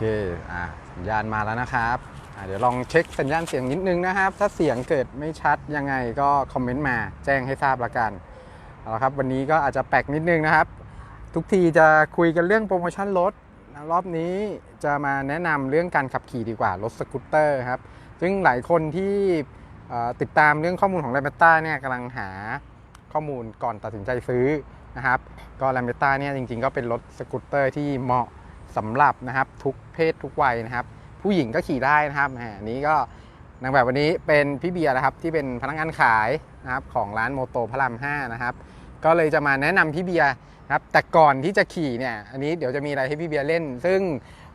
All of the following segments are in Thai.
เคอ่าสัญญาณมาแล้วนะครับเดี๋ยวลองเช็คสัญญาณเสียงนิดนึงนะครับ ถ้าเสียงเกิดไม่ชัดยังไงก็คอมเมนต์มาแจ้งให้ทราบละกันเอาละครับวันนี้ก็อาจจะแปลกนิดนึงนะครับ ทุกทีจะคุยกันเรื่องโปรโมชั่นรถรอบนี้จะมาแนะนำเรื่องการขับขี่ดีกว่ารถสกูตเตอร์ครับซึ่งหลายคนที่ติดตามเรื่องข้อมูลของ r ร m เ t ต้าเนี่ยกำลังหาข้อมูลก่อนตัดสินใจซื้อนะครับก็ r ร m เ t ต้าเนี่ยจริงๆ ก็เป็นรถสกูตเตอร์ที่เหมาะ สำหรับนะครับทุกเพศทุกวัยนะครับ ผู้หญิงก็ขี่ได้นะครับแหมอันนี้ก็นางแบบวันนี้เป็นพี่เบียร์นะครับที่เป็นพนักงานขายนะครับของร้านโมโตพระราม5นะครับก็เลยจะมาแนะนำพี่เบียร์นะครับแต่ก่อนที่จะขี่เนี่ยอันนี้เดี๋ยวจะมีอะไรให้พี่เบียร์เล่น ซึ่ง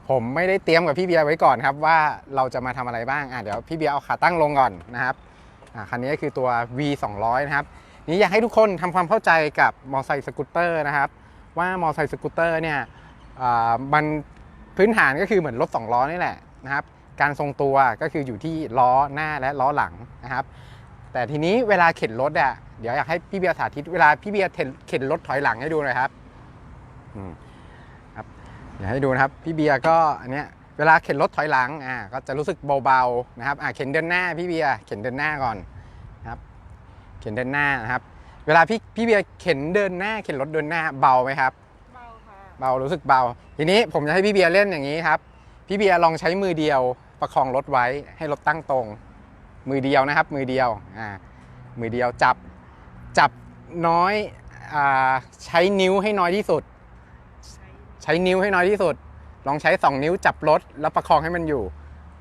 ผมไม่ได้เตรียมกับพี่เบียร์ไว้ก่อนครับว่าเราจะมาทำอะไรบ้างอะเดี๋ยวพี่เบียร์เอาขาตั้งลงก่อนนะครับอะคันนี้คือตัว V 2 0 0นะครับนี่อยากให้ทุกคนทำความเข้าใจกับมอไซค์สกูตเตอร์นะครับว่ามอไซค์สกูตเตอร์เนี่ย มันพื้นฐานก็คือเหมือนรถ2ล้อนี่แหละนะครับ การทรงตัวก็คืออยู่ที่ล้อหน้าและล้อหลังนะครับ แต่ทีนี้เวลาเข็นรถอะเดี๋ยวอยากให้พี่เบียร์สาธิตเวลาพี่เบียร์เข็นรถถอยหลังให้ดูหน่อยครับครับเดี๋ยวให้ดูนะครับพี่เบียร์ก็อันเนี้ยเวลาเข็นรถถอยหลังอ่าก็จะรู้สึกเบาๆนะครับอ่าเข็นเดินหน้าพี่เบียร์เข็นเดินหน้าก่อนนะครับ เข็นเดินหน้านะครับ เวลาพี่พี่เบียร์เข็นเดินหน้า เข็นรถเดินหน้าเบาไหมครับ เบาค่ะเบารู้สึกเบา ทีนี้ผมจะให้พี่เบียร์เล่นอย่างนี้ครับ พี่เบียร์ลองใช้มือเดียว ประคองรถไว้ให้รถตั้งตรง มือเดียวนะครับ มือเดียวอ่ามือเดียวจับจับน้อยอาใช้นิ้วให้น้อยที่สุดใช้ใช้นิ้วให้น้อยที่สุด ลองใช้ 2 นิ้วจับรถแล้วประคองให้มันอยู่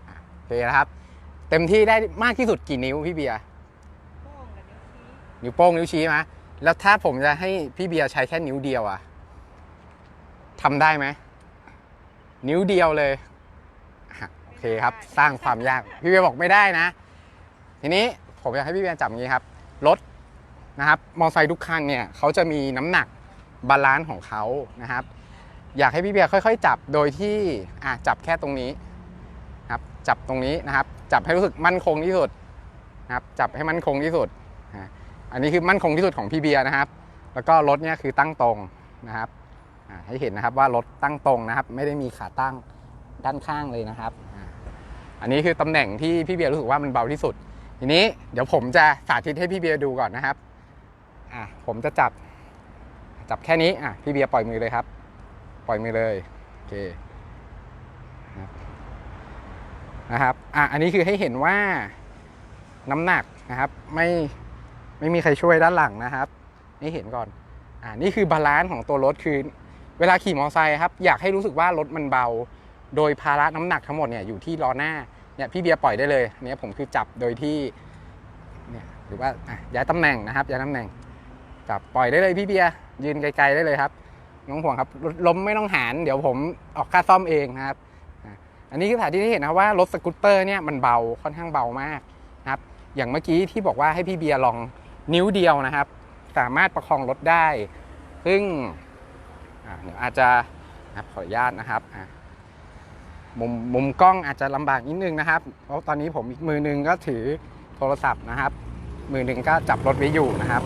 อะโอเคนะครับ เต็มที่ได้มากที่สุดกี่นิ้วพี่เบียร์โป้งกับนิ้วชี้นิ้วโป้งนิ้วชี้ไหมแล้วถ้าผมจะให้พี่เบียร์ใช้แค่นิ้วเดียวอะ ทำได้ไหม นิ้วเดียวเลยอะโอเคครับ สร้างความยาก พี่เบียร์บอกไม่ได้นะ ทีนี้ผมอยากให้พี่เบียร์จับอย่างนี้ครับ รถนะครับ มอไซค์ทุกคันเนี่ยเขาจะมีน้ำหนักบาลานซ์ของเขานะครับ อยากให้พี่เบียร์ค่อย ๆ จับโดยที่อะจับแค่ตรงนี้ครับ จับตรงนี้นะครับ จับให้รู้สึกมั่นคงที่สุดนะครับ จับให้มั่นคงที่สุดอันนี้คือมั่นคงที่สุดของพี่เบียร์นะครับ แล้วก็รถเนี่ยคือตั้งตรงนะครับอ่า ให้เห็นนะครับว่ารถตั้งตรงนะครับ ไม่ได้มีขาตั้งด้านข้างเลยนะครับ อันนี้คือตำแหน่งที่พี่เบียร์รู้สึกว่ามันเบาที่สุด ทีนี้เดี๋ยวผมจะสาธิตให้พี่เบียร์ดูก่อนนะครับอ่าผมจะจับจับแค่นี้อะพี่เบียร์ปล่อยมือเลยครับ ปล่อยมือเลยโอเคนะครับอะอันนี้คือให้เห็นว่าน้ำหนักนะครับ ไม่ไม่มีใครช่วยด้านหลังนะครับนี่เห็นก่อนอ่านี่คือบาลานซ์ของตัวรถคือ เวลาขี่มอเตอร์ไซค์ครับอยากให้รู้สึกว่ารถมันเบา โดยภาระน้ำหนักทั้งหมดเนี่ยอยู่ที่ล้อหน้าเนี่ยพี่เบียร์ปล่อยได้เลยเนี่ยผมคือจับโดยที่เนี่ยหรือว่าย้ายตำแหน่งนะครับย้ายตำแหน่งจับปล่อยได้เลยพี่เบียร์ยืนไกลๆได้เลยครับไม่ต้องห่วงครับรถล้มไม่ต้องหารเดี๋ยวผมออกค่าซ่อมเองนะครับอันนี้คือสถานที่ที่เห็นนะว่ารถสกูตเตอร์เนี่ยมันเบาค่อนข้างเบามากนะครับอย่างเมื่อกี้ที่บอกว่าให้พี่เบียร์ลองนิ้วเดียวนะครับ สามารถประคองรถได้ ซึ่ง เดี๋ยวอาจจะขออนุญาตนะครับมุมมุมกล้องอาจจะลำบากนิดนึงนะครับ เพราะตอนนี้ผมอีกมือหนึงก็ถือโทรศัพท์นะครับ มือหนึ่งก็จับรถไว้อยู่นะครับ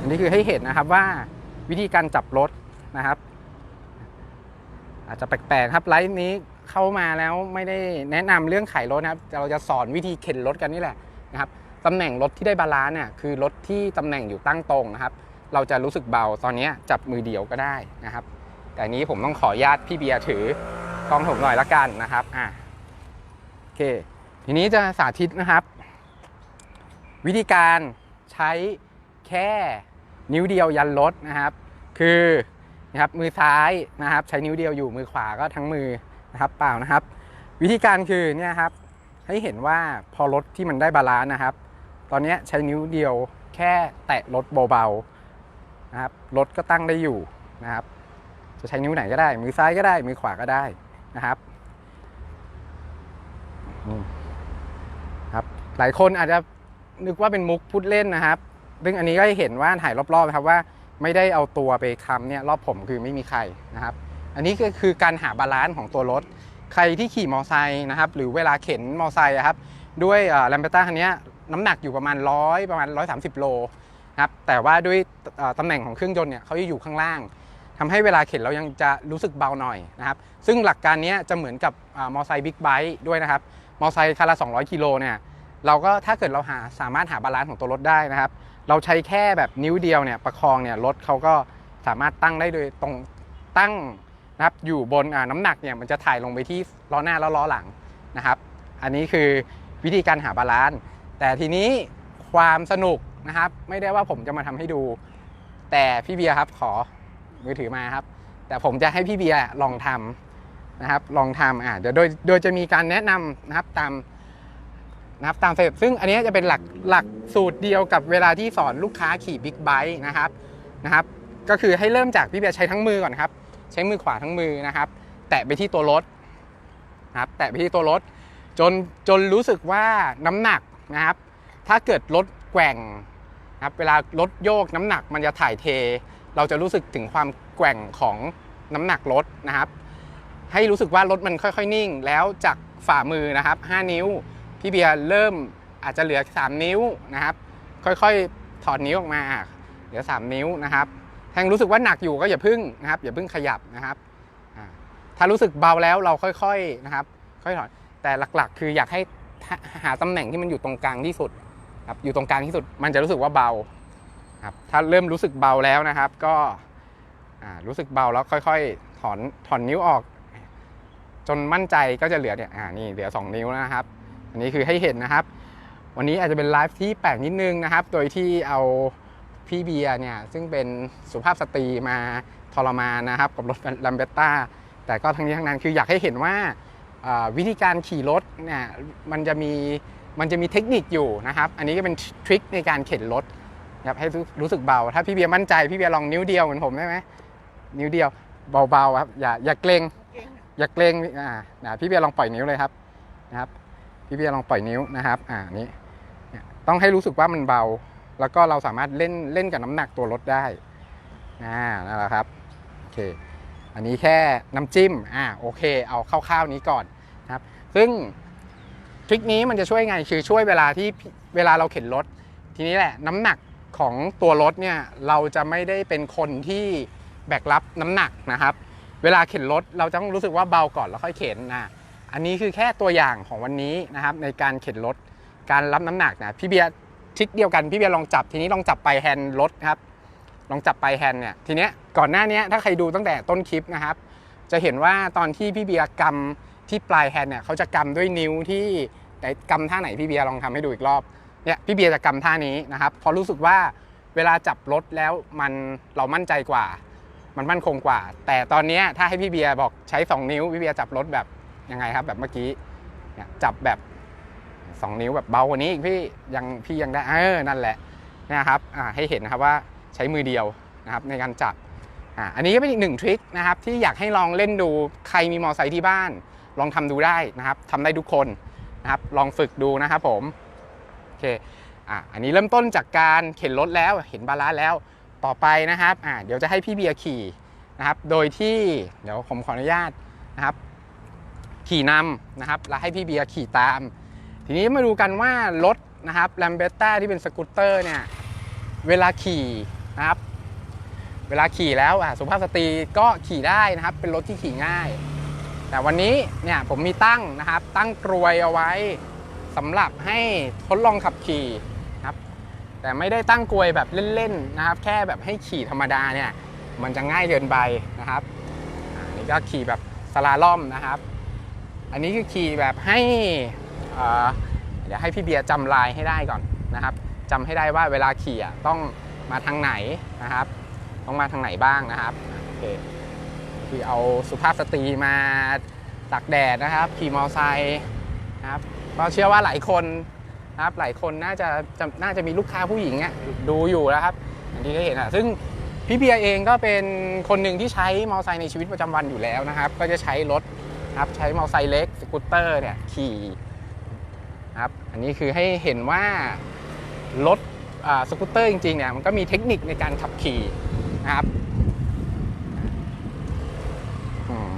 อันนี้คือให้เห็นนะครับว่าวิธีการจับรถนะครับ อาจจะแปลกๆครับไลฟ์นี้เข้ามาแล้วไม่ได้แนะนำเรื่องขรถนะครับเราจะสอนวิธีเข็นรถกันนี่แหละนะครับตำแหน่งรถที่ได้บาลานซ์เนี่ยคือรถที่ตำแหน่งอยู่ตั้งตรงนะครับ เราจะรู้สึกเบาตอนนี้จับมือเดียวก็ได้นะครับ แต่อันนี้ผมต้องขอญาตพี่เบียร์ถือกล้องผมหน่อยละกันนะครับอะโอเค ทีนี้จะสาธิตนะครับ วิธีการใช้แค่นิ้วเดียวยันรถนะครับ คือนะครับมือซ้ายนะครับ ใช้นิ้วเดียวอยู่มือขวาก็ทั้งมือนะครับ เปล่านะครับ วิธีการคือเนี่ยครับให้เห็นว่าพอรถที่มันได้บาลานซ์นะครับ ตอนนี้ใช้นิ้วเดียวแค่แตะรถเบาๆ รถก็ตั้งได้อยู่นะครับ จะใช้นิ้วไหนก็ได้ มือซ้ายก็ได้ มือขวาก็ได้นะครับครับ หลายคนอาจจะนึกว่าเป็นมุกพูดเล่นนะครับซึ่งอันนี้ก็เห็นว่าถ่ายรอบๆนะครับว่าไม่ได้เอาตัวไปคำเนี่ยรอบผมคือไม่มีใครนะครับ อันนี้ก็คือการหาบาลานซ์ของตัวรถ ใครที่ขี่มอไซค์นะครับ หรือเวลาเข็นมอไซค์ครับ ด้วยแลมเบต้าคันนี้น้ำหนักอยู่ประมาณ100ประมาณ 130 โล นะครับแต่ว่าด้วยตำแหน่งของเครื่องยนต์เนี่ยเขาจะอยู่ข้างล่างทำให้เวลาเข็นเรายังจะรู้สึกเบาหน่อยนะครับซึ่งหลักการนี้จะเหมือนกับอามอไซค์บิ๊กไบค์ด้วยนะครับมอไซค์คันละ 200 กิโลเนี่ยเราก็ถ้าเกิดเราหาสามารถหาบาลานซ์ของตัวรถได้นะครับ เราใช้แค่แบบนิ้วเดียวเนี่ยประคองเนี่ยรถเขาก็สามารถตั้งได้โดยตรงตั้งนะครับอยู่บนน้ำหนักเนี่ยมันจะถ่ายลงไปที่ล้อหน้าแล้วล้อหลังนะครับ อันนี้คือวิธีการหาบาลานซ์แต่ทีนี้ความสนุก นะครับ ไม่ได้ว่าผมจะมาทำให้ดู แต่พี่เบียร์ครับขอมือถือมาครับ แต่ผมจะให้พี่เบียร์ลองทำนะครับ ลองทำอ่าเดี๋ยวโดยโดยจะมีการแนะนำนะครับตามนะครับตามเต็ปซึ่งอันนี้จะเป็นหลักหลักสูตรเดียวกับเวลาที่สอนลูกค้าขี่บิ๊กไบค์นะครับนะครับ ก็คือให้เริ่มจากพี่เบียร์ใช้ทั้งมือก่อนครับ ใช้มือขวาทั้งมือนะครับ แตะไปที่ตัวรถนะครับแตะไปที่ตัวรถ จนจนรู้สึกว่าน้ำหนักนะครับ ถ้าเกิดรถแกว่ง ครับเวลารถโยกน้ำหนักมันจะถ่ายเท เราจะรู้สึกถึงความแกว่งของน้ำหนักรถนะครับ ให้รู้สึกว่ารถมันค่อยๆนิ่ง แล้วจากฝ่ามือนะครับ 5 นิ้วพี่เบียร์เริ่มอาจจะเหลือ 3 นิ้วนะครับ ค่อยๆถอดนิ้วออกมาเหลือ 3 นิ้วนะครับถ้ายังรู้สึกว่าหนักอยู่ก็อย่าพึ่งนะครับอย่าพึ่งขยับนะครับถ้ารู้สึกเบาแล้วเราค่อยๆนะครับ ค่อยถอดแต่หลักๆ คืออยากให้หาตำแหน่งที่มันอยู่ตรงกลางที่สุด ครับอยู่ตรงกลางที่สุดมันจะรู้สึกว่าเบาครับถ้าเริ่มรู้สึกเบาแล้วนะครับ ก็อ่ารู้สึกเบาแล้วค่อยๆ ถอนถอนนิ้วออก จนมั่นใจก็จะเหลือเนี่ยอ่านี่เหลือ 2 นิ้วแล้วนะครับ อันนี้คือให้เห็นนะครับ วันนี้อาจจะเป็นไลฟ์ที่แปลกนิดนึงนะครับ โดยที่เอาพี่เบียร์เนี่ยซึ่งเป็นสุภาพสตรีมาทรมานนะครับ กับรถลัมเบต้าแต่ก็ทั้งนี้ทั้งนั้นคืออยากให้เห็นว่าอ่าวิธีการขี่รถเนี่ยมันจะมี มันจะมีเทคนิคอยู่นะครับ อันนี้ก็เป็นทริคในการเข็นรถนะครับให้รู้สึกเบา ถ้าพี่เบียร์มั่นใจพี่เบียร์ลองนิ้วเดียวเหมือนผมได้ไหมนิ้วเดียวเบาๆครับอย่าอย่าเกรงอย่าเกรงอ่านะพี่เบียร์ลองปล่อยนิ้วเลยครับนะครับพี่เบียร์ลองปล่อยนิ้วนะครับอ่านี้เนี่ยต้องให้รู้สึกว่ามันเบา แล้วก็เราสามารถเล่นเล่นกับน้ำหนักตัวรถได้อ่านั่นแหละครับโอเคอันนี้แค่น้ำจิ้มอ่าโอเค เอาคร่าวๆนี้ก่อนนะครับ ซึ่ง ทริคนี้มันจะช่วยไงคือช่วยเวลาที่เวลาเราเข็นรถ ทีนี้แหละน้ำหนักของตัวรถเนี่ยเราจะไม่ได้เป็นคนที่แบกรับน้ำหนักนะครับ เวลาเข็นรถเราจะต้องรู้สึกว่าเบาก่อนแล้วค่อยเข็นนะอันนี้คือแค่ตัวอย่างของวันนี้นะครับ ในการเข็นรถการรับน้ำหนักนะพี่เบียร์ทริคเดียวกันพี่เบียร์ลองจับทีนี้ลองจับไปลายแฮนด์รถครับลองจับไปลายแฮนด์เนี่ยทีเนี้ยก่อนหน้านี้ถ้าใครดูตั้งแต่ต้นคลิปนะครับ จะเห็นว่าตอนที่พี่เบียร์กำที่ปลายแฮนด์เนี่ยเขาจะกำด้วยนิ้วที่ แต่กำท่าไหนพี่เบียร์ลองทำให้ดูอีกรอบเนี่ยพี่เบียร์จะกำท่านี้นะครับเพราะรู้สึกว่าเวลาจับรถแล้วมันเรามั่นใจกว่า มันมั่นคงกว่า แต่ตอนนี้ถ้าให้พี่เบียร์บอกใช้ 2 นิ้วพี่เบียร์จับรถแบบยังไงครับ แบบเมื่อกี้เนี่ยจับแบบ 2 นิ้วแบบเบากว่านี้อีกพี่ยังพี่ยังได้เออนั่นแหละนะครับให้เห็นนะครับว่าใช้มือเดียวนะครับในการจับอันนี้ก็เป็นอีกหนึ่งทริคนะครับที่อยากให้ลองเล่นดูใครมีมอไซค์ที่บ้าน ลองทำดูได้นะครับทำได้ทุกคน นะครับลองฝึกดูนะครับผมโอเคอะอันนี้เริ่มต้นจากการเข็นรถแล้วเห็นบาลานซ์แล้วต่อไปนะครับอะเดี๋ยวจะให้พี่เบียร์ขี่นะครับโดยที่เดี๋ยวผมขออนุญาตนะครับ ขี่นำนะครับแล้วให้พี่เบียร์ขี่ตาม ทีนี้มาดูกันว่ารถนะครับแลมเบต้าที่เป็นสกูตเตอร์เนี่ยเวลาขี่นะครับเวลาขี่แล้วอะสุภาพสตรีก็ขี่ได้นะครับ เป็นรถที่ขี่ง่าย แต่วันนี้เนี่ยผมมีตั้งนะครับ ตั้งกรวยเอาไว้สำหรับให้ทดลองขับขี่นะครับ แต่ไม่ได้ตั้งกรวยแบบเล่นๆนะครับ แค่แบบให้ขี่ธรรมดาเนี่ยมันจะง่ายเกินไปนะครับอันนี้ก็ขี่แบบสลาล่อมนะครับ อันนี้คือขี่แบบให้เดี๋ยวให้พี่เบียร์จำลายให้ได้ก่อนนะครับจำให้ได้ว่าเวลาขี่ต้องมาทางไหนนะครับ ต้องมาทางไหนบ้างนะครับโอเค คือเอาสุภาพสตรีมาตากแดดนะครับ ขี่มอเตอร์ไซค์นะครับก็เชื่อว่าหลายคนนะครับหลายคนน่าจะจะน่าจะมีลูกค้าผู้หญิงอะดูอยู่แล้วครับอย่างที่ได้เห็นอะซึ่งพี่เบียร์เองก็เป็นคนหนึ่งที่ใช้มอเตอร์ไซค์ในชีวิตประจำวันอยู่แล้วนะครับ ก็จะใช้รถนะครับใช้มอเตอร์ไซค์เล็กสกูตเตอร์เนี่ยขี่นะครับอันนี้คือให้เห็นว่ารถสกูตเตอร์จริงๆเนี่ยมันก็มีเทคนิคในการขับขี่นะครับอืม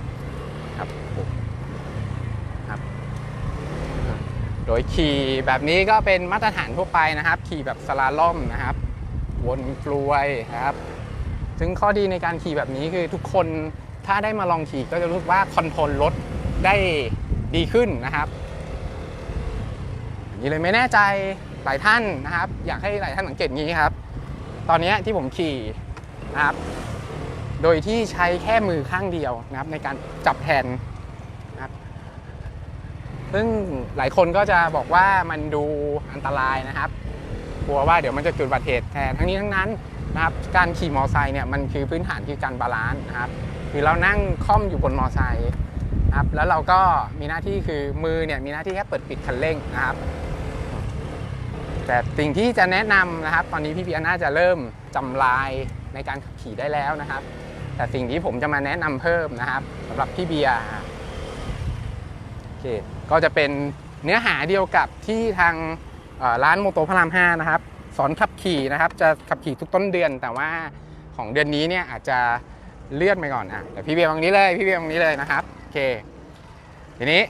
ครับครับ โดยขี่แบบนี้ก็เป็นมาตรฐานทั่วไปนะครับ ขี่แบบสลาล่อมนะครับ วนกลวยครับ ซึ่งข้อดีในการขี่แบบนี้คือทุกคนถ้าได้มาลองขี่ก็จะรู้สึกว่าคอนโทรลรถได้ดีขึ้นนะครับย่างนี้เลยไม่แน่ใจหลายท่านนะครับ อยากให้หลายท่านสังเกตงี้ครับ ตอนนี้ที่ผมขี่นะครับ โดยที่ใช้แค่มือข้างเดียวนะครับ ในการจับแทน ซึ่งหลายคนก็จะบอกว่ามันดูอันตรายนะครับกลัวว่าเดี๋ยวมันจะเกิดอุบัติเหตุแต่ทั้งนี้ทั้งนั้นนะครับการขี่มอไซค์เนี่ยมันคือพื้นฐานคือการบาลานซ์นะครับคือเรานั่งค่อมอยู่บนมอไซค์นะครับแล้วเราก็มีหน้าที่คือมือเนี่ยมีหน้าที่แค่เปิดปิดคันเร่งนะครับ แต่สิ่งที่จะแนะนำนะครับ ตอนนี้พี่เบียร์น่าจะเริ่มจำลายในการขับขี่ได้แล้วนะครับ แต่สิ่งที่ผมจะมาแนะนำเพิ่มนะครับสำหรับพี่เบียร์โอเค ก็จะเป็นเนื้อหาเดียวกับที่ทางร้านโมโตพระราม5นะครับสอนขับขี่นะครับจะขับขี่ทุกต้นเดือน แต่ว่าของเดือนนี้เนี่ยอาจจะเลื่อนไปก่อนอะแต่พี่เบียร์ตรงนี้เลยพี่เบียร์ตรงนี้เลยนะครับโอเคทีนี้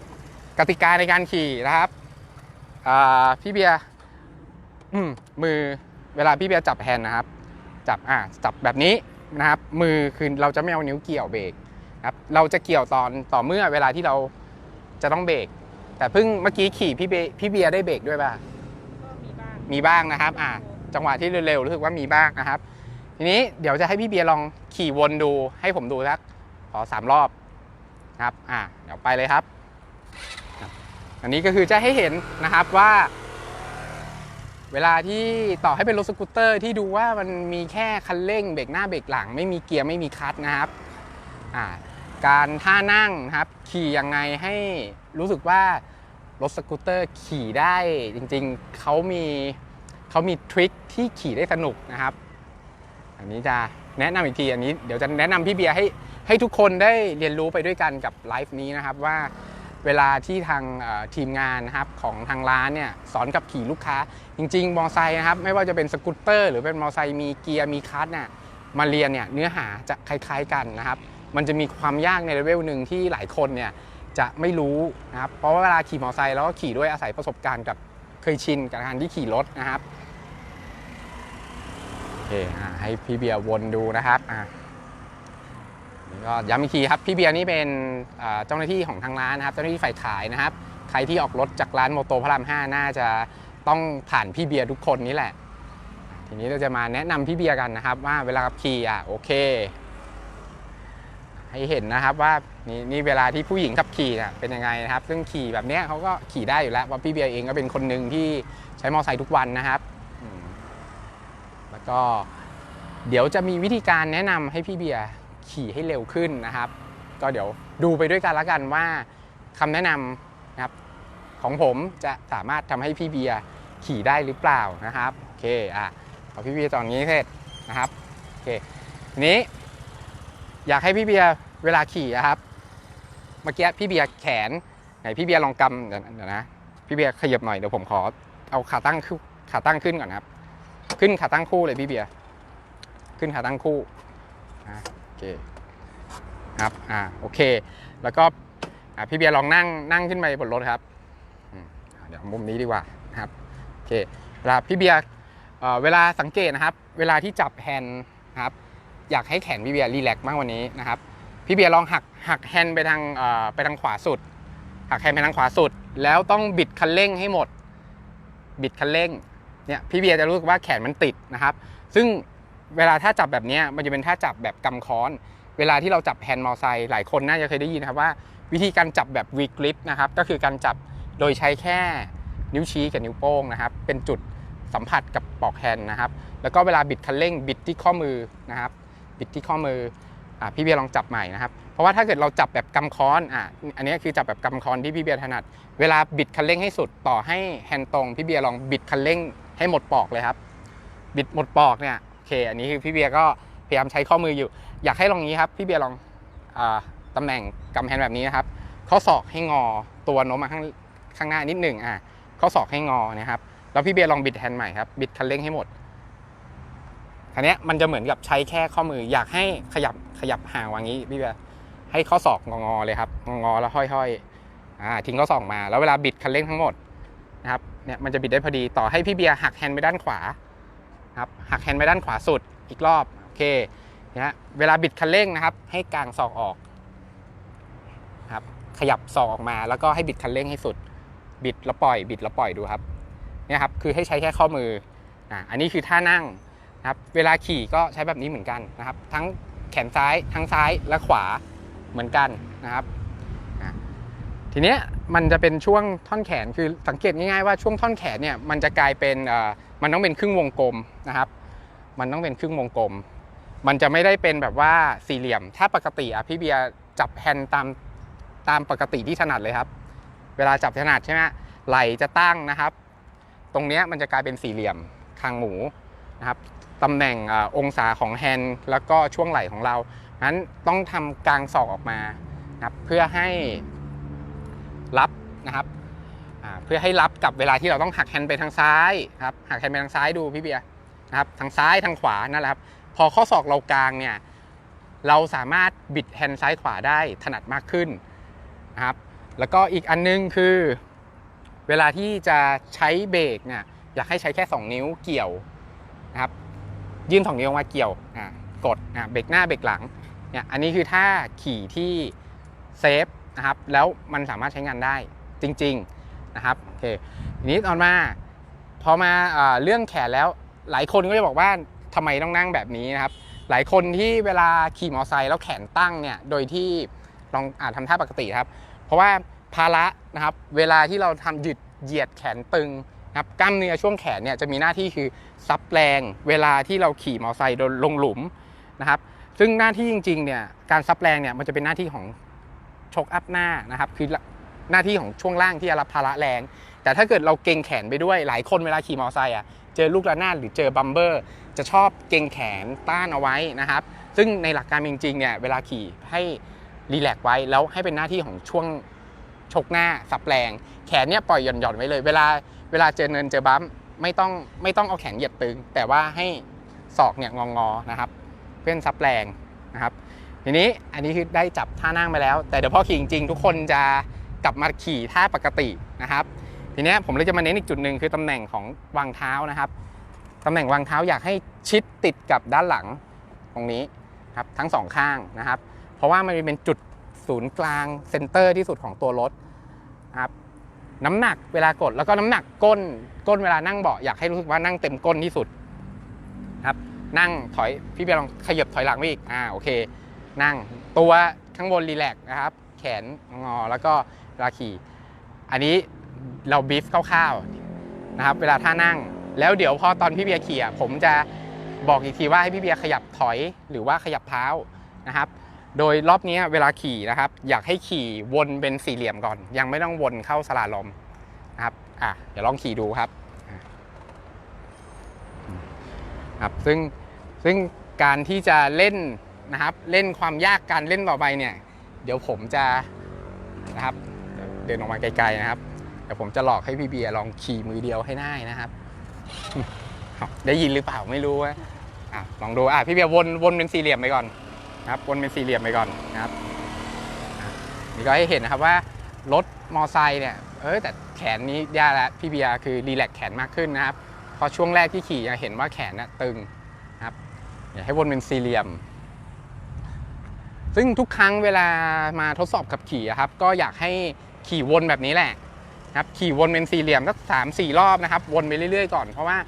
กติกาในการขี่นะครับอ่าพี่เบียร์มือเวลาพี่เบียร์จับแฮนด์นะครับ จับอ่าจับแบบนี้นะครับ มือคือเราจะไม่เอานิ้วเกี่ยวเบรกนะครับเราจะเกี่ยวตอนต่อเมื่อเวลาที่เราจะต้องเบรก แต่เพิ่งเมื่อกี้ขี่พี่เบพี่เบียร์ได้เบรกด้วยป่ะก็มีบ้างมีบ้างนะครับ อ่าจังหวะที่เร็วๆรู้สึกว่ามีบ้างนะครับ ทีนี้เดี๋ยวจะให้พี่เบียร์ลองขี่วนดู ให้ผมดูสักขอสามรอบนะครับ อ่าเดี๋ยวไปเลยครับครับ อันนี้ก็คือจะให้เห็นนะครับว่า เวลาที่ต่อให้เป็นรถสกูตเตอร์ที่ดูว่ามันมีแค่คันเร่งเบรกหน้าเบรกหลัง ไม่มีเกียร์ไม่มีคลัตช์นะครับ อ่าการท่านั่งนะครับ ขี่ยังไงให้รู้สึกว่า รถสกูตเตอร์ขี่ได้จริงๆเขามีเขามีทริคที่ขี่ได้สนุกนะครับ อันนี้จะแนะนำอีกทีอันนี้เดี๋ยวจะแนะนำพี่เบียร์ให้ให้ทุกคนได้เรียนรู้ไปด้วยกันกับไลฟ์นี้นะครับว่าเวลาที่ทางทีมงานนะครับของทางร้านเนี่ยสอนกับขี่ลูกค้า จริง ๆ มอไซค์นะครับไม่ว่าจะเป็นสกูตเตอร์ หรือเป็นมอไซค์มีเกียร์มีคลัตช์เนี่ยมาเรียนเนี่ยเนื้อหาจะคล้าย ๆกันนะครับ มันจะมีความยากในเลเวลหนึ่งที่หลายคนเนี่ย จะไม่รู้นะครับเพราะว่าเวลาขี่มอเตอร์ไซค์เราก็ขี่ด้วยอาศัยประสบการณ์กับเคยชินกับการที่ขี่รถนะครับโอเคให้พี่เบียร์วนดูนะครับอ่าก็ย้ำอีกทีครับพี่เบียร์นี่เป็นเจ้าหน้าที่ของทางร้านนะครับ เจ้าหน้าที่ฝ่ายขายนะครับ ใครที่ออกรถจากร้านโมโตพระราม5น่าจะต้องผ่านพี่เบียร์ทุกคนนี่แหละ ทีนี้เราจะมาแนะนำพี่เบียร์กันนะครับ ว่าเวลาขับขี่อะโอเค ให้เห็นนะครับว่านี่นี่เวลาที่ผู้หญิงขับขี่นะเป็นยังไงนะครับ ซึ่งขี่แบบเนี้ยเขาก็ขี่ได้อยู่แล้วเพราะพี่เบียร์เองก็เป็นคนหนึ่งที่ใช้มอเตอร์ไซค์ทุกวันนะครับอืมแล้วก็เดี๋ยวจะมีวิธีการแนะนำให้พี่เบียร์ขี่ให้เร็วขึ้นนะครับ ก็เดี๋ยวดูไปด้วยกันละกันว่าคำแนะนำนะครับ ของผมจะสามารถทำให้พี่เบียร์ขี่ได้หรือเปล่านะครับโอเคอะพอพี่เบียร์ตอนนี้เสร็จนะครับโอเคทีนี้ อยากให้พี่เบียร์เวลาขี่อะครับ เมื่อกี้พี่เบียร์แขนไหนพี่เบียร์ลองกำเดี๋ยวนะ พี่เบียร์ขยับหน่อยเดี๋ยวผมขอเอาขาตั้งขึ้นขาตั้งขึ้นก่อนครับ ขึ้นขาตั้งคู่เลยพี่เบียร์ขึ้นขาตั้งคู่อะโอเคครับอ่าโอเค แล้วก็อะพี่เบียร์ลองนั่งนั่งขึ้นไปบนรถครับเดี๋ยวมุมนี้ดีกว่านะครับโอเคเวลาพี่เบียร์เวลาสังเกตนะครับ เวลาที่จับแฮนด์ครับ อยากให้แขนพี่เบียร์รีแลกซ์มากกว่านี้นะครับพี่เบียร์ลองหักหักแฮนด์ไปทางไปทางขวาสุด หักแฮนด์ไปทางขวาสุด แล้วต้องบิดคันเร่งให้หมด บิดคันเร่งเนี่ยพี่เบียร์จะรู้สึกว่าแขนมันติดนะครับ ซึ่งเวลาถ้าจับแบบนี้มันจะเป็นท่าจับแบบกำค้อน เวลาที่เราจับแฮนด์มอไซค์หลายคนน่าจะเคยได้ยินครับว่า วิธีการจับแบบวีกริปนะครับก็คือการจับโดยใช้แค่นิ้วชี้กับนิ้วโป้งนะครับเป็นจุดสัมผัสกับปลอกแฮนด์นะครับ แล้วก็เวลาบิดคันเร่งบิดที่ข้อมือนะครับ บิดที่ข้อมืออะพี่เบียร์ลองจับใหม่นะครับ เพราะว่าถ้าเกิดเราจับแบบกำค้อนอะอันนี้คือจับแบบกำค้อนที่พี่เบียร์ถนัด เวลาบิดคันเร่งให้สุดต่อให้แฮนด์ตรงพี่เบียร์ลองบิดคันเร่งให้หมดปอกเลยครับ บิดหมดปอกเนี่ยโอเค อันนี้คือพี่เบียร์ก็พยายามใช้ข้อมืออยู่ อยากให้ลองนี้ครับพี่เบียร์ลองอาตำแหน่งกำแฮนด์แบบนี้นะครับข้อศอกให้งอตัวโน้มมาข้างข้างหน้านิดหนึ่งอะข้อศอกให้งอนะครับแล้วพี่เบียร์ลองบิดแฮนด์ใหม่ครับบิดคันเร่งให้หมด คันนี้มันจะเหมือนกับใช้แค่ข้อมืออยากให้ขยับขยับห่างวางนี้พี่เบียร์ให้ข้อศอกงอๆเลยครับงอๆแล้วห้อยๆอ่าทิ้งข้อศอกมา แล้วเวลาบิดคันเร่งทั้งหมดนะครับเนี่ยมันจะบิดได้พอดีต่อให้พี่เบียร์หักแฮนด์ไปด้านขวาครับหักแฮนด์ไปด้านขวาสุดอีกรอบโอเคนะฮะเวลาบิดคันเร่งนะครับ ให้กางศอกออกครับขยับศอกออกมา แล้วก็ให้บิดคันเร่งให้สุด บิดแล้วปล่อย บิดแล้วปล่อยดูครับเนี่ยครับคือให้ใช้แค่ข้อมืออ่าอันนี้คือท่านั่ง นะครับเวลาขี่ก็ใช้แบบนี้เหมือนกันนะครับ ทั้งแขนซ้ายทั้งซ้ายและขวาเหมือนกันนะครับทีเนี้ยมันจะเป็นช่วงท่อนแขนคือสังเกตง่ายๆว่าช่วงท่อนแขนเนี่ยมันจะกลายเป็นมันต้องเป็นครึ่งวงกลมนะครับ มันต้องเป็นครึ่งวงกลม มันจะไม่ได้เป็นแบบว่าสี่เหลี่ยม ถ้าปกติอะพี่เบียร์จับแฮนด์ตามตามปกติที่ถนัดเลยครับ เวลาจับถนัดใช่ไหมไหลจะตั้งนะครับ ตรงเนี้ยมันจะกลายเป็นสี่เหลี่ยมคางหมูนะครับ ตำแหน่งอองศาของแฮนด์แล้วก็ช่วงไหล่ของเรานั้นต้องทำกลางศอกออกมานะครับเพื่อให้รับนะครับเพื่อให้รับกับเวลาที่เราต้องหักแฮนด์ไปทางซ้ายครับหักแฮนด์ไปทางซ้ายดูพี่เบียร์นะครับทางซ้ายทางขวานั่นแหละครับพอข้อศอกเรากลางเนี่ยเราสามารถบิดแฮนด์ซ้ายขวาได้ถนัดมากขึ้นนะครับแล้วก็อีกอันนึงคือ เวลาที่จะใช้เบรกเนี่ยอยากให้ใช้แค่ 2 นิ้วเกี่ยวนะครับ ยื่น2นิ้วออกมาเกี่ยวอะกดอะเบรกหน้าเบรกหลังเนี่ยอันนี้คือท่าขี่ที่เซฟนะครับแล้วมันสามารถใช้งานได้จริง ๆนะครับโอเคทีนี้ตอนมาพอมาอ่าเรื่องแขนแล้วหลายคนก็จะบอกว่าทำไมต้องนั่งแบบนี้นะครับ หลายคนที่เวลาขี่มอเตอร์ไซค์แล้วแขนตั้งเนี่ยโดยที่ลองอาจทำท่าปกติครับ เพราะว่าภาระนะครับ เวลาที่เราทำหยุดเหยียดแขนตึงนะ ครับกล้ามเนื้อช่วงแขนเนี่ยจะมีหน้าที่คือซับแรงเวลาที่เราขี่มอเตอร์ไซค์ลงหลุมนะครับซึ่งหน้าที่จริงๆเนี่ยการซับแรงเนี่ยมันจะเป็นหน้าที่ของชกอัพหน้านะครับคือหน้าที่ของช่วงล่างที่จะรับภาระแรง แต่ถ้าเกิดเราเกรงแขนไปด้วยหลายคนเวลาขี่มอเตอร์ไซค์อะเจอลูกระนาดหรือเจอบัมเบอร์ จะชอบเกรงแขนต้านเอาไว้นะครับซึ่งในหลักการจริงๆเนี่ยเวลาขี่ให้รีแลกไว้แล้วให้เป็นหน้าที่ของช่วงชกหน้าสับแรง แขนเนี่ยปล่อยหย่อนๆไว้เลย เวลา เวลาเจอเนินเจอบัมไม่ต้องไม่ต้องเอาแขนเหยียดตึง แต่ว่าให้ศอกเนี่ยงองอๆนะครับ เพื่อนซับแรงนะครับ ทีนี้อันนี้คือได้จับท่านั่งไปแล้ว แต่เดี๋ยวพอขี่จริงๆ ทุกคนจะกลับมาขี่ท่าปกตินะครับ ทีนี้ผมเลยจะมาเน้นอีกจุดหนึ่งคือตำแหน่งของวางเท้านะครับตำแหน่งวางเท้าอยากให้ชิดติดกับด้านหลังตรงนี้ครับทั้งสองข้างนะครับ เพราะว่ามันเป็นจุดศูนย์กลางเซนเตอร์ที่สุดของตัวรถครับ น้ำหนักเวลากดแล้วก็น้ำหนักก้นก้นเวลานั่งเบาะอยากให้รู้สึกว่านั่งเต็มก้นที่สุดครับ นั่งถอยพี่เบียร์ลองขยับถอยหลังไปอีกอ่าโอเค นั่งตัวข้างบนรีแลกซ์นะครับ แขนงอแล้วก็เวลาขี่ อันนี้เราบีฟคร่าวๆนะครับ เวลาท่านั่ง แล้วเดี๋ยวพอตอนพี่เบียร์ขี่อะผมจะบอกอีกทีว่าให้พี่เบียร์ขยับถอยหรือว่าขยับเท้านะครับ โดยรอบนี้เวลาขี่นะครับ อยากให้ขี่วนเป็นสี่เหลี่ยมก่อน ยังไม่ต้องวนเข้าสลาลมนะครับอะเดี๋ยวลองขี่ดูครับครับซึ่งซึ่งการที่จะเล่นนะครับ เล่นความยากการเล่นต่อไปเนี่ย เดี๋ยวผมจะนะครับ เดินออกมาไกลๆนะครับเดี๋ยวผมจะหลอกให้พี่เบียร์ลองขี่มือเดียวให้ได้นะครับ ได้ยินหรือเปล่าไม่รู้ว่าอะลองดูอะพี่เบียร์วนวนเป็นสี่เหลี่ยมไปก่อน นะครับวนเป็นสี่เหลี่ยมไปก่อนนะครับนี่ก็ให้เห็นนะครับว่ารถมอไซค์เนี่ยเออแต่แขนนี้ยากแล้วพี่เบียร์คือรีแลกแขนมากขึ้นนะครับพอช่วงแรกที่ขี่ยังเห็นว่าแขนน่ะตึงนะครับอยาให้วนเป็นสี่เหลี่ยม ซึ่งทุกครั้งเวลามาทดสอบขับขี่อะครับก็อยากให้ขี่วนแบบนี้แหละนะครับขี่วนเป็นสี่เหลี่ยมสักสามสี่รอบนะครับ วนไปเรื่อยๆก่อนเพราะว่า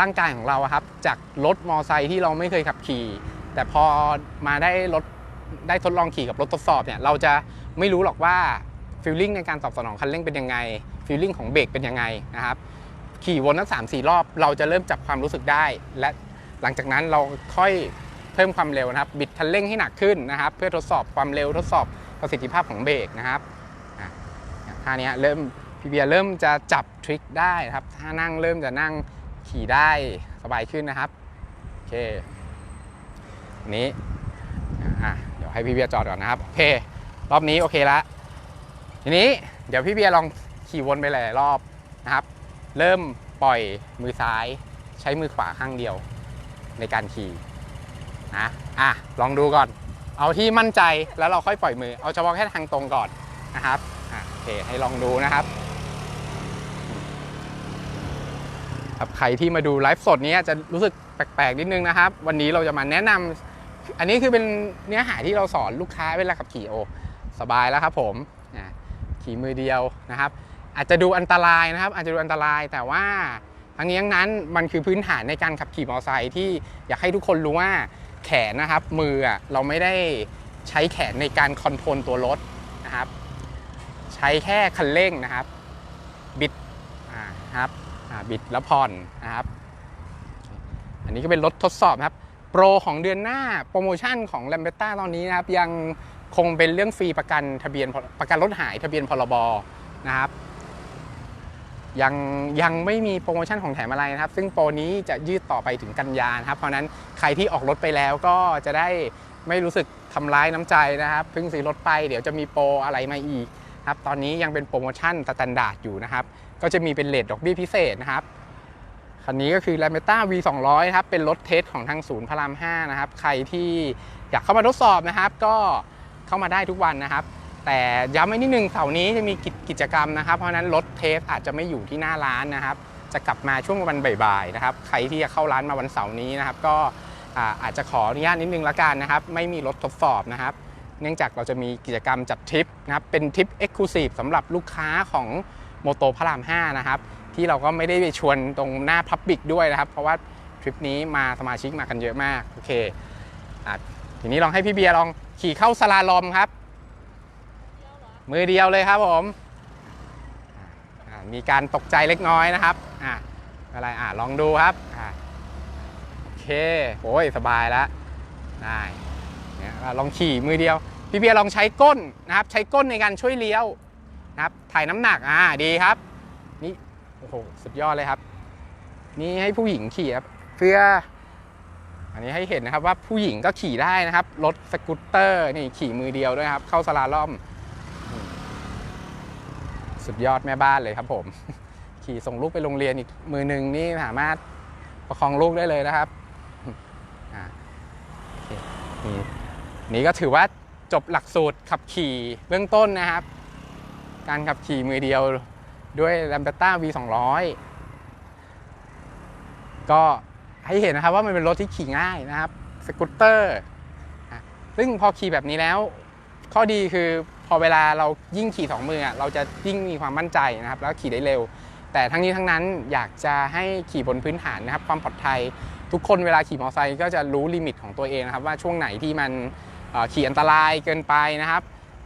ร่างกายของเราครับจากรถมอไซค์ที่เราไม่เคยขับขี่ แต่พอมาได้รถได้ทดลองขี่กับรถทดสอบเนี่ยเราจะไม่รู้หรอกว่าฟีลลิ่งในการตอบสนองคันเร่งเป็นยังไงฟีลลิ่งของเบรกเป็นยังไงนะครับขี่วนทั้งสามสี่รอบ เราจะเริ่มจับความรู้สึกได้ และหลังจากนั้นเราค่อยเพิ่มความเร็วนะครับ บิดคันเร่งให้หนักขึ้นนะครับ เพื่อทดสอบความเร็วทดสอบประสิทธิภาพของเบรกนะครับท่านี้เริ่มพี่เบียร์เริ่มจะจับทริคได้นะครับถ้านั่งเริ่มจะนั่งขี่ได้สบายขึ้นนะครับโอเค นี้อะเดี๋ยวให้พี่เบียร์จอดก่อนนะครับโอเครอบนี้โอเคละทีนี้เดี๋ยวพี่เบียร์ลองขี่วนไปหลายรอบนะครับ เริ่มปล่อยมือซ้าย ใช้มือขวาข้างเดียวในการขี่นะอะลองดูก่อน เอาที่มั่นใจแล้วเราค่อยปล่อยมือ เอาเฉพาะแค่ทางตรงก่อนนะครับอะโอเคให้ลองดูนะครับครับใครที่มาดูไลฟ์สดนี้จะรู้สึกแปลกๆนิดนึงนะครับ วันนี้เราจะมาแนะนำ อันนี้คือเป็นเนื้อหาที่เราสอนลูกค้าเวลาขับขี่โอ สบายแล้วครับผมอะขี่มือเดียวนะครับ อาจจะดูอันตรายนะครับ อาจจะดูอันตรายแต่ว่าทั้งนี้ทั้งนั้นมันคือพื้นฐานในการขับขี่มอเตอร์ไซค์ที่อยากให้ทุกคนรู้ว่าแขนนะครับ มือเราไม่ได้ใช้แขนในการคอนโทรลตัวรถนะครับ ใช้แค่คันเร่งนะครับ บิดอ่าครับบิดแล้วผ่อนนะครับ อันนี้ก็เป็นรถทดสอบครับ โปรของเดือนหน้าโปรโมชั่นของ l a m b e t t a ตอนนี้นะครับ ยังคงเป็นเรื่องฟรีประกันทะเบียนประกันรถหายทะเบียนพรบนะครับ ยังยังไม่มีโปรโมชั่นของแถมอะไรนะครับ ซึ่งโปรนี้จะยืดต่อไปถึงกันยานะครับ เพราะนั้นใครที่ออกรถไปแล้วก็จะได้ไม่รู้สึกทำร้ายน้ำใจนะครับเพิ่งซื้อรถไปเดี๋ยวจะมีโปรอะไรมาอีกครับตอนนี้ยังเป็นโปรโมชั่นสแตนดาร์ดอยู่นะครับ ก็จะมีเป็นเลทดอกเบี้ยพิเศษนะครับ คันนี้ก็คือ l a m e t a V 2 0 0ครับ เป็นรถเทสของทางศูนย์พระราม5นะครับ ใครที่อยากเข้ามาทดสอบนะครับ ก็เข้ามาได้ทุกวันนะครับ แต่ย้ำไว้นิดนึงเสาร์นี้จะมีกิจกรรมนะครับ เพราะนั้นรถเทสอาจจะไม่อยู่ที่หน้าร้านนะครับ จะกลับมาช่วงวันบ่ายๆนะครับ ใครที่จะเข้าร้านมาวันเสาร์นี้นะครับ ก็อาจจะขออนุญาตนิดนึงละกันนะครับ ไม่มีรถทดสอบนะครับ เนื่องจากเราจะมีกิจกรรมจัดทริปนะครับ เป็นทริป Exclusive สำหรับลูกค้าของโมโตพระราม5นะครับ ที่เราก็ไม่ได้ไปชวนตรงหน้าพับบิกด้วยนะครับ เพราะว่าทริปนี้มาสมาชิกมากันเยอะมาก โอเคอะทีนี้ลองให้พี่เบียร์ลองขี่เข้าสลาลอมครับ มือเดียวเลยครับผมอะมีการตกใจเล็กน้อยนะครับอะอะไรอะลองดูครับอะโอเคโอ้ยสบายแล้วได้เนี่ยลองขี่มือเดียว พี่เบียร์ลองใช้ก้นนะครับ ใช้ก้นในการช่วยเลี้ยวนะครับ ถ่ายน้ำหนักอ่าดีครับ อ้โหสุดยอดเลยครับ นี่ให้ผู้หญิงขี่ครับเพื่อ อันนี้ให้เห็นนะครับว่าผู้หญิงก็ขี่ได้นะครับรถสกูตเตอร์นี่ขี่มือเดียวด้วยครับ เข้าสลาล่อมอืมสุดยอดแม่บ้านเลยครับผม ขี่ส่งลูกไปโรงเรียนอีกมือหนึ่งนี่สามารถประคองลูกได้เลยนะครับอ่าโอเคนี่นี่ก็ถือว่าจบหลักสูตรขับขี่เบื้องต้นนะครับ การขับขี่มือเดียว ด้วย l a m b e t t a V 2 0 0ก็ให้เห็นนะครับว่ามันเป็นรถที่ขี่ง่ายนะครับ สกูตเตอร์ ซึ่งพอขี่แบบนี้แล้ว ข้อดีคือพอเวลาเรายิ่งขี่สองมือเราจะยิ่งมีความมั่นใจนะครับ แล้วขี่ได้เร็ว แต่ทั้งนี้ทั้งนั้นอยากจะให้ขี่บนพื้นฐานนะครับ ความปลอดภัยทุกคนเวลาขี่มอเตอร์ไซค์ก็จะรู้ลิมิตของตัวเองนะครับ ว่าช่วงไหนที่มันขี่อันตรายเกินไปนะครับ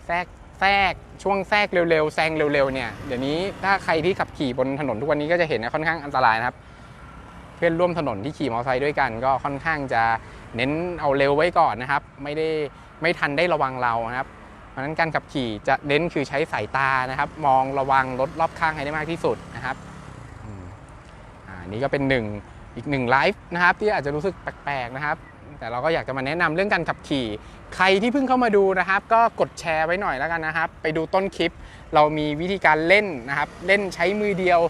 แทรกแทรก ช่วงแทรกเร็วๆแซงเร็วๆเนี่ยเดี๋ยวนี้ถ้าใครที่ขับขี่บนถนนทุกวันนี้ก็จะเห็นนะค่อนข้างอันตรายนะครับ เพื่อนร่วมถนนที่ขี่มอเตอร์ไซค์ด้วยกัน ก็ค่อนข้างจะเน้นเอาเร็วไว้ก่อนนะครับ ไม่ได้ไม่ทันได้ระวังเรานะครับ เพราะฉะนั้นการขับขี่จะเน้นคือใช้สายตานะครับ มองระวังรถรอบข้างให้ได้มากที่สุดนะครับอ่านี่ก็เป็นหนึ่งอีกหนึ่งไลฟ์นะครับ ที่อาจจะรู้สึกแปลกๆนะครับ แต่เราก็อยากจะมาแนะนำเรื่องการขับขี่ ใครที่เพิ่งเข้ามาดูนะครับ ก็กดแชร์ไว้หน่อยแล้วกันนะครับ ไปดูต้นคลิป เรามีวิธีการเล่นนะครับ เล่นใช้มือเดียว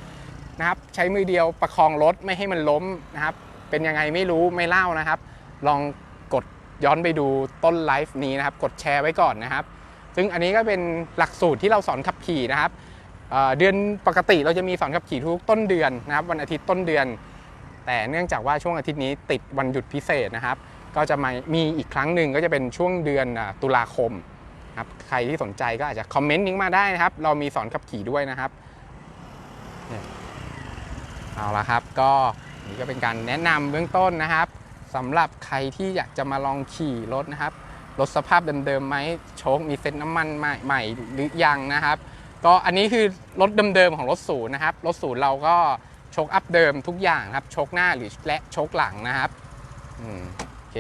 นะครับใช้มือเดียวประคองรถไม่ให้มันล้มนะครับ เป็นยังไงไม่รู้ไม่เล่านะครับ ลองกดย้อนไปดูต้นไลฟ์นี้นะครับ กดแชร์ไว้ก่อนนะครับ ซึ่งอันนี้ก็เป็นหลักสูตรที่เราสอนขับขี่นะครับเอ่อเดือนปกติเราจะมีสอนขับขี่ทุกต้นเดือนนะครับ วันอาทิตย์ต้นเดือน แต่เนื่องจากว่าช่วงอาทิตย์นี้ติดวันหยุดพิเศษนะครับ ก็จะมามีอีกครั้งหนึ่งก็จะเป็นช่วงเดือนตุลาคมครับใครที่สนใจก็อาจจะคอมเมนต์นิ้งมาได้นะครับ เรามีสอนขับขี่ด้วยนะครับเอาละครับ ก็นี่ก็เป็นการแนะนำเบื้องต้นนะครับสำหรับใครที่อยากจะมาลองขี่รถนะครับรถสภาพเดิมๆไหมโชคมีเซ็ตน้ำมันใหม่หรือยังนะครับ ก็อันนี้คือรถเดิมๆของรถศูนย์นะครับรถศูนย์เราก็โชคอัพเดิมทุกอย่างครับโชคหน้าหรือและโชคหลังนะครับ อืม เค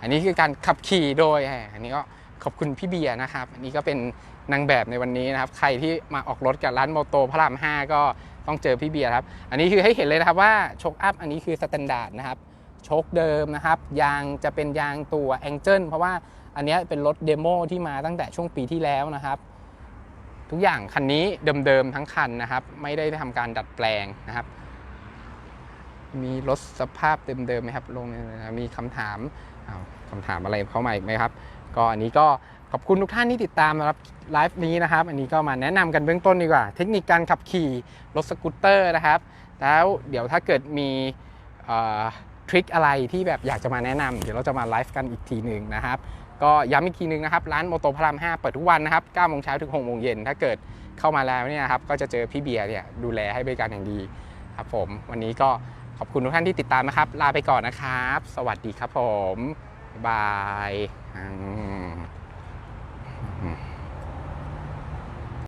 อันนี้คือการขับขี่โดย อันนี้ก็ขอบคุณพี่เบียร์นะครับ อันนี้ก็เป็นนางแบบในวันนี้นะครับ ใครที่มาออกรถกับร้านโมโตพระราม 5 ก็ต้องเจอพี่เบียร์ครับ อันนี้คือให้เห็นเลยนะครับว่าโชคอัพอันนี้คือสแตนดาร์ดนะครับ โชคเดิมนะครับ ยางจะเป็นยางตัวแองเจิลเพราะว่าอันนี้เป็นรถเดโมที่มาตั้งแต่ช่วงปีที่แล้วนะครับ ทุกอย่างคันนี้เดิมๆทั้งคันนะครับ ไม่ได้ทำการดัดแปลงนะครับ มีรถสภาพเดิมๆไหมครับลงมีคำถามคำถามอะไรเข้ามาอีกไหมครับ ก็อันนี้ก็ขอบคุณทุกท่านที่ติดตามนะครับไลฟ์นี้นะครับ อันนี้ก็มาแนะนำกันเบื้องต้นดีกว่า เทคนิคการขับขี่รถสกูตเตอร์นะครับ แล้วเดี๋ยวถ้าเกิดมีทริคอะไรที่แบบอยากจะมาแนะนำเดี๋ยวเราจะมาไลฟ์กันอีกทีหนึ่งนะครับ ก็ย้ำอีกทีหนึ่งนะครับ ร้านโมโตพราม 5 เปิดทุกวันนะครับ9โมงเช้าถึง6โมงเย็นถ้าเกิดเข้ามาแล้วเนี่ยครับก็จะเจอพี่เบียร์เนี่ยดูแลให้บริการอย่างดีครับผมวันนี้ก็ ขอบคุณทุกท่านที่ติดตามนะครับ ลาไปก่อนนะครับ สวัสดีครับผม บาย